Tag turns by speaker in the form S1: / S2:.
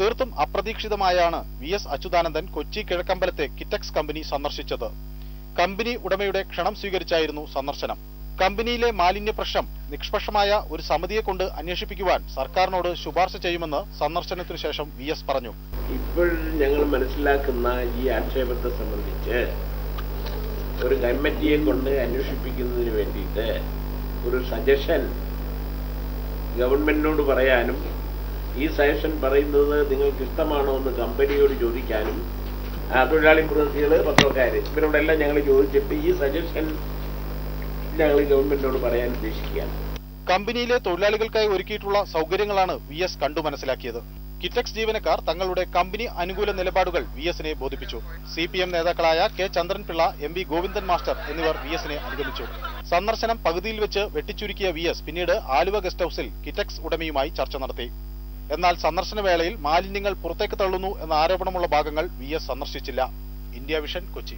S1: തീർത്തും അപ്രതീക്ഷിതമായാണ് V S Achuthanandan Kochi കിഴക്കമ്പലത്തെ കിറ്റക്സ് കമ്പനി സന്ദർശിച്ചത്. കമ്പനി ഉടമയുടെ ക്ഷണം സ്വീകരിച്ചായിരുന്നു സന്ദർശനം. കമ്പനിയിലെ മാലിന്യ പ്രശ്നം നിഷ്പക്ഷമായ ഒരു സമിതിയെ കൊണ്ട് അന്വേഷിപ്പിക്കുവാൻ സർക്കാരിനോട് ശുപാർശ ചെയ്യുമെന്ന് സന്ദർശനത്തിനു ശേഷം വി എസ് പറഞ്ഞു.
S2: ഇപ്പോൾ ഞങ്ങൾ മനസ്സിലാക്കുന്ന ഈ ആക്ഷേപത്തെ സംബന്ധിച്ച് ഒരു കമ്മിറ്റിയെ കൊണ്ട് അന്വേഷിപ്പിക്കുന്നതിന് വേണ്ടിയിട്ട് ഒരു സജഷൻ ഗവൺമെന്റിനോട് പറയാനും ഈ സജഷൻ പറയുന്നത് നിങ്ങൾക്ക് ഇഷ്ടമാണോ എന്ന് കമ്പനിയോട് ചോദിക്കാനും തൊഴിലാളി പ്രതിനിധികൾ പത്രക്കാർ ഇവരോടെല്ലാം ഞങ്ങൾ ചോദിച്ചിട്ട് ഈ സജഷൻ ഞങ്ങൾ ഗവൺമെന്റിനോട് പറയാൻ ഉദ്ദേശിക്കുകയാണ്.
S1: കമ്പനിയിലെ തൊഴിലാളികൾക്കായി ഒരുക്കിയിട്ടുള്ള സൗകര്യങ്ങളാണ് വി എസ് കണ്ടു മനസ്സിലാക്കിയത്. കിറ്റക്സ് ജീവനക്കാർ തങ്ങളുടെ കമ്പനി അനുകൂല നിലപാടുകൾ വി എസിനെ ബോധിപ്പിച്ചു. സി പി എം നേതാക്കളായ K Chandranpillai M V Govindan master എന്നിവർ വി എസിനെ അനുഗമിച്ചു. സന്ദർശനം പകുതിയിൽ വെച്ച് വെട്ടിച്ചുരുക്കിയ വി എസ് പിന്നീട് ആലുവ ഗസ്റ്റ് ഹൌസിൽ കിറ്റക്സ് ഉടമയുമായി ചർച്ച നടത്തി. എന്നാൽ സന്ദർശന വേളയിൽ മാലിന്യങ്ങൾ പുറത്തേക്ക് തള്ളുന്നു എന്ന ആരോപണമുള്ള ഭാഗങ്ങൾ V S സന്ദർശിച്ചില്ല. India vision Kochi.